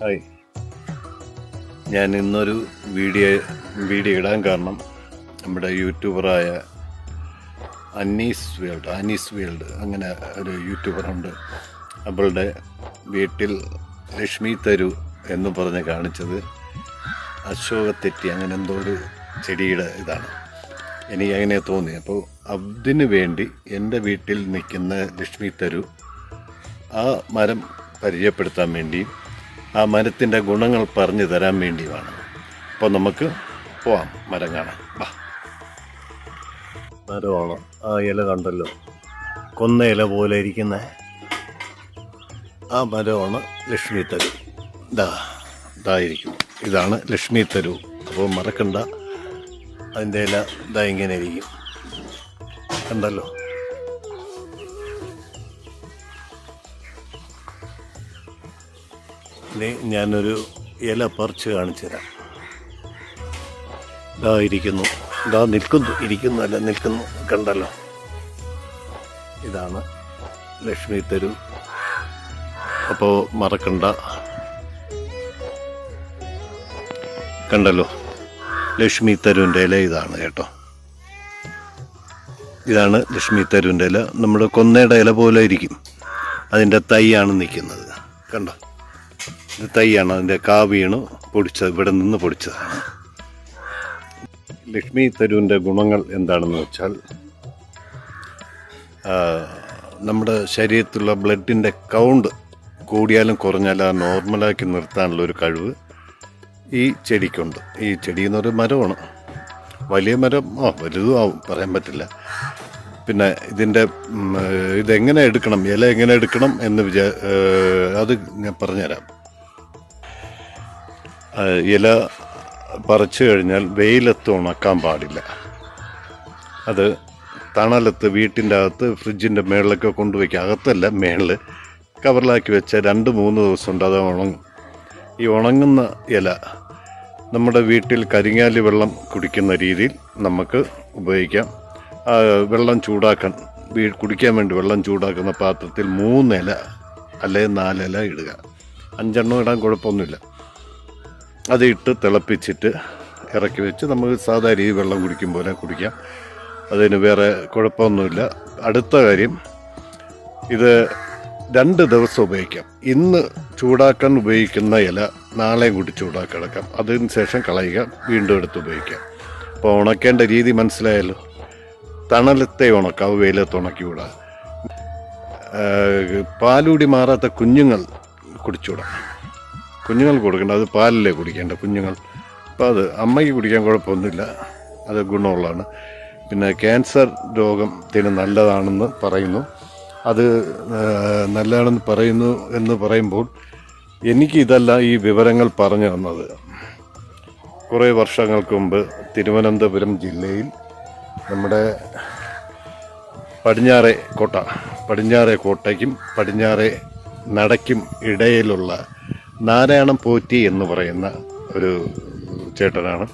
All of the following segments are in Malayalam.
ഹായ്. ഞാൻ ഇന്നൊരു വീഡിയോ വീഡിയോ ഇടാൻ കാരണം നമ്മുടെ യൂട്യൂബറായ അനീസ് വേൾഡ് അനീസ് വേൾഡ് അങ്ങനെ ഒരു യൂട്യൂബറുണ്ട്. അവളുടെ വീട്ടിൽ ലക്ഷ്മി തരു എന്ന് പറഞ്ഞ് കാണിച്ചത് അശോകത്തെറ്റി അങ്ങനെ എന്തോ ഒരു ചെടിയുടെ ഇതാണ്. എനിക്ക് അങ്ങനെ തോന്നി. അപ്പോൾ അതിന് വേണ്ടി എന്റെ വീട്ടിൽ നിൽക്കുന്ന ലക്ഷ്മി തരു ആ മരം പരിചയപ്പെടുത്താൻ വേണ്ടിയും ആ മരത്തിന്റെ ഗുണങ്ങൾ പറഞ്ഞു തരാൻ വേണ്ടിയുമാണ് അപ്പോൾ നമുക്ക് പോവാം. മരം കാണാം വാ. മരമാണ്. ആ ഇല കണ്ടല്ലോ. കൊന്ന ഇല പോലെ ഇരിക്കുന്ന. ആ മരമാണ് ലക്ഷ്മി തരു. ഇതാ ഇതായിരിക്കും. ഇതാണ് ലക്ഷ്മി തരു. അപ്പോൾ മറക്കണ്ട. അതിന്റെ ഇല ഇതാ ഇങ്ങനെ ഇരിക്കും. കണ്ടല്ലോ? ഇനി ഞാനൊരു ഇല പറിച്ച് കാണിച്ചു തരാം. ഇതാ ഇരിക്കുന്നു. ഇതാ നിൽക്കുന്നു. ഇരിക്കുന്നു അല്ല നിൽക്കുന്നു. കണ്ടല്ലോ. ഇതാണ് ലക്ഷ്മി തരു. അപ്പോൾ മറക്കണ്ട. കണ്ടല്ലോ. ലക്ഷ്മി തരുവിന്റെ ഇല ഇതാണ് കേട്ടോ. ഇതാണ് ലക്ഷ്മി തരുവിന്റെ ഇല. നമ്മുടെ കൊന്നയുടെ ഇല പോലെ ഇരിക്കും. അതിന്റെ തൈയാണ് നിൽക്കുന്നത്. കണ്ടോ? ഇത് തൈയാണ് അതിന്റെ കാ പൊടിച്ചത് ഇവിടെ നിന്ന് പൊടിച്ചതാണ് ലക്ഷ്മി തരുവിന്റെ ഗുണങ്ങൾ എന്താണെന്ന് വെച്ചാൽ നമ്മുടെ ശരീരത്തിലുള്ള ബ്ലഡിന്റെ കൗണ്ട് കൂടിയാലും കുറഞ്ഞാലും ആ നോർമലാക്കി നിർത്താനുള്ള ഒരു കഴിവ് ഈ ചെടിക്കുണ്ട്. ഈ ചെടി എന്നൊരു മരമാണ്. വലിയ മരം ആ വലുതും ആവും പറയാൻ പറ്റില്ല. പിന്നെ ഇതിന്റെ ഇതെങ്ങനെ എടുക്കണം ഇല എങ്ങനെ എടുക്കണം എന്ന് വിചാ അത് ഞാൻ പറഞ്ഞുതരാം. ഇല പറിച്ചു കഴിഞ്ഞാൽ വെയിലത്ത് ഉണക്കാൻ പാടില്ല. അത് തണലത്ത് വീട്ടിന്റെ അകത്ത് ഫ്രിഡ്ജിന്റെ മേളിലൊക്കെ കൊണ്ടുവയ്ക്കുക. അകത്തല്ല മേളിൽ കവറിലാക്കി വെച്ച രണ്ട് മൂന്ന് ദിവസം ഉണ്ട് അത് ഉണങ്ങും. ഈ ഉണങ്ങുന്ന ഇല നമ്മുടെ വീട്ടിൽ കരിങ്ങാലി വെള്ളം കുടിക്കുന്ന രീതിയിൽ നമുക്ക് ഉപയോഗിക്കാം. വെള്ളം ചൂടാക്കാൻ കുടിക്കാൻ വേണ്ടി വെള്ളം ചൂടാക്കുന്ന പാത്രത്തിൽ മൂന്നില അല്ലെങ്കിൽ നാലില ഇടുക. അഞ്ചെണ്ണം ഇടാൻ കുഴപ്പമൊന്നുമില്ല. അത് ഇട്ട് തിളപ്പിച്ചിട്ട് ഇറക്കി വെച്ച് നമുക്ക് സാധാരണ രീതി വെള്ളം കുടിക്കും പോലെ കുടിക്കാം. അതിന് വേറെ കുഴപ്പമൊന്നുമില്ല. അടുത്ത കാര്യം ഇത് രണ്ട് ദിവസം ഉപയോഗിക്കാം. ഇന്ന് ചൂടാക്കാൻ ഉപയോഗിക്കുന്ന ഇല നാളെയും കൂടി ചൂടാക്കി കിടക്കാം അതിന് ശേഷം കളയുക വീണ്ടും എടുത്ത് ഉപയോഗിക്കാം. അപ്പോൾ ഉണക്കേണ്ട രീതി മനസ്സിലായല്ലോ? തണലത്തെ ഉണക്കാം വെയിലത്ത് ഉണക്കി വിടാം. പാലൂടി മാറാത്ത കുഞ്ഞുങ്ങൾ കുടിച്ചുവിടാം. കുഞ്ഞുങ്ങൾ കൊടുക്കേണ്ട അത് പാലല്ലേ കുടിക്കേണ്ട കുഞ്ഞുങ്ങൾ. അപ്പോൾ അത് അമ്മയ്ക്ക് കുടിക്കാൻ കുഴപ്പമൊന്നുമില്ല അത് ഗുണമുള്ളതാണ്. പിന്നെ ക്യാൻസർ രോഗത്തിന് നല്ലതാണെന്ന് പറയുന്നു. അത് നല്ലതാണെന്ന് പറയുന്നു എന്ന് പറയുമ്പോൾ എനിക്ക് ഇതല്ല ഈ വിവരങ്ങൾ പറഞ്ഞു തന്നത്. കുറേ വർഷങ്ങൾക്ക് മുമ്പ് തിരുവനന്തപുരം ജില്ലയിൽ നമ്മുടെ പടിഞ്ഞാറേ കോട്ട പടിഞ്ഞാറേ കോട്ടയ്ക്കും പടിഞ്ഞാറേ നടയ്ക്കും ഇടയിലുള്ള നാരായണം പോറ്റി എന്ന് പറയുന്ന ഒരു ചേട്ടനാണ്.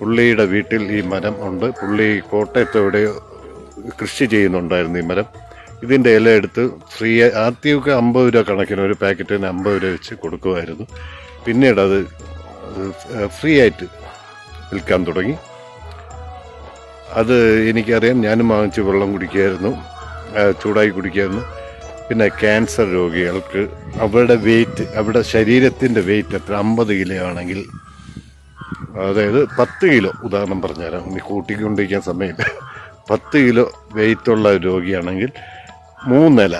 പുള്ളിയുടെ വീട്ടിൽ ഈ മരം ഉണ്ട്. പുള്ളി കോട്ടയത്ത് എവിടെയോ കൃഷി ചെയ്യുന്നുണ്ടായിരുന്നു ഈ മരം. ഇതിന്റെ ഇല എടുത്ത് ഫ്രീ ആദ്യമൊക്കെ അമ്പത് രൂപ കണക്കിന് ഒരു പാക്കറ്റിന് അമ്പത് രൂപ വെച്ച് കൊടുക്കുമായിരുന്നു. പിന്നീട് അത് ഫ്രീ ആയിട്ട് വിൽക്കാൻ തുടങ്ങി. അത് എനിക്കറിയാം. ഞാനും വാങ്ങിച്ച് വെള്ളം കുടിക്കുമായിരുന്നു. ചൂടായി കുടിക്കുമായിരുന്നു. പിന്നെ ക്യാൻസർ രോഗികൾക്ക് അവരുടെ വെയിറ്റ് അവരുടെ ശരീരത്തിന്റെ വെയിറ്റ് എത്ര? അമ്പത് കിലോ ആണെങ്കിൽ. അതായത് പത്ത് കിലോ ഉദാഹരണം പറഞ്ഞുതരാം. ഇനി കൂട്ടിക്കൊണ്ടിരിക്കാൻ സമയമില്ല. പത്ത് കിലോ വെയിറ്റുള്ള രോഗിയാണെങ്കിൽ മൂന്നില.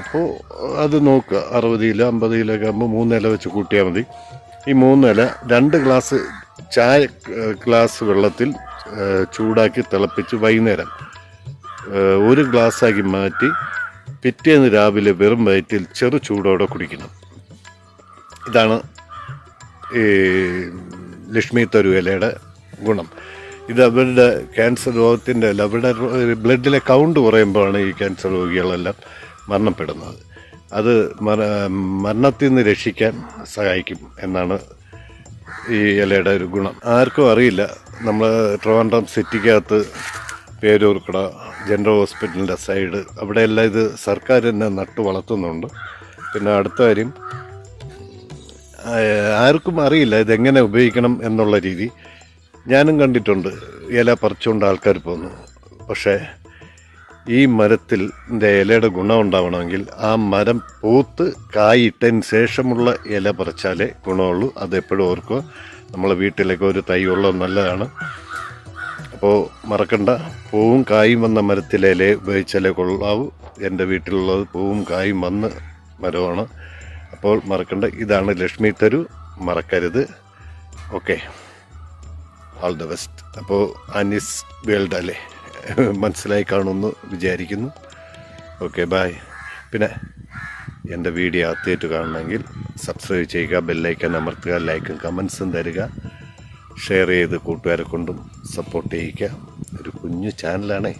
അപ്പോൾ അത് നോക്കുക. അറുപത് കിലോ അമ്പത് കിലോ ഒക്കെ ആകുമ്പോൾ മൂന്നില വെച്ച് കൂട്ടിയാൽ മതി. ഈ മൂന്നില രണ്ട് ഗ്ലാസ് ചായ ഗ്ലാസ് വെള്ളത്തിൽ ചൂടാക്കി തിളപ്പിച്ച് വൈകുന്നേരം. ഒരു ഗ്ലാസ്സാക്കി മാറ്റി പിറ്റേന്ന് രാവിലെ വെറും വയറ്റിൽ ചെറു ചൂടോടെ കുടിക്കണം. ഇതാണ് ഈ ലക്ഷ്മി ഇലയുടെ ഗുണം. ഇത് അവരുടെ ക്യാൻസർ രോഗത്തിന്റെ അല്ല അവരുടെ ബ്ലഡിലെ കൗണ്ട് കുറയുമ്പോഴാണ് ഈ ക്യാൻസർ രോഗികളെല്ലാം മരണപ്പെടുന്നത്. അത് മര മരണത്തിൽ നിന്ന് രക്ഷിക്കാൻ സഹായിക്കും എന്നാണ് ഈ ഇലയുടെ ഒരു ഗുണം. ആർക്കും അറിയില്ല. നമ്മൾ ട്രിവാൻഡ്രം സിറ്റിക്കകത്ത് പേരൂർക്കട ജനറൽ ഹോസ്പിറ്റലിന്റെ സൈഡ്. അവിടെയെല്ലാം ഇത് സർക്കാർ തന്നെ നട്ടു വളർത്തുന്നുണ്ട്. പിന്നെ അടുത്ത കാര്യം ആർക്കും അറിയില്ല ഇതെങ്ങനെ ഉപയോഗിക്കണം എന്നുള്ള രീതി. ഞാനും കണ്ടിട്ടുണ്ട് ഇല പറിച്ചുകൊണ്ട് ആൾക്കാർ പോകുന്നു പക്ഷേ ഈ മരത്തിൽ ഇലയുടെ ഗുണം ഉണ്ടാവണമെങ്കിൽ ആ മരം പൂത്ത് കായിട്ടതിന് ശേഷമുള്ള ഇല പറിച്ചാലേ ഗുണമുള്ളൂ. അതെപ്പോഴും ഓർക്കുക. നമ്മളെ വീട്ടിലേക്ക് ഒരു തൈ ഉള്ളത് നല്ലതാണ്. അപ്പോൾ മറക്കണ്ട. പൂവും കായും വന്ന മരത്തിലെ ഇല ഉപയോഗിച്ചാലേ കൊള്ളാവൂ. എന്റെ വീട്ടിലുള്ളത് പൂവും കായും വന്ന മരമാണ്. അപ്പോൾ മറക്കണ്ട. ഇതാണ് ലക്ഷ്മി തരു. മറക്കരുത്. ഓക്കെ. ഓൾ ദ ബെസ്റ്റ് അപ്പോൾ അനീസ് വേൾഡ് അല്ലേ മനസ്സിലായി കാണുമെന്ന് വിചാരിക്കുന്നു. ഓക്കെ ബായ് പിന്നെ എന്റെ വീഡിയോ ആദ്യമായിട്ട് കാണണമെങ്കിൽ സബ്സ്ക്രൈബ് ചെയ്യുക ബെല്ലൈക്കൻ അമർത്തുക ലൈക്കും കമൻസും തരിക. ഷെയർ ചെയ്ത് കൂട്ടുകാരെ കൊണ്ടും സപ്പോർട്ട് ചെയ്യിക്കുക ഒരു കുഞ്ഞു ചാനലാണേ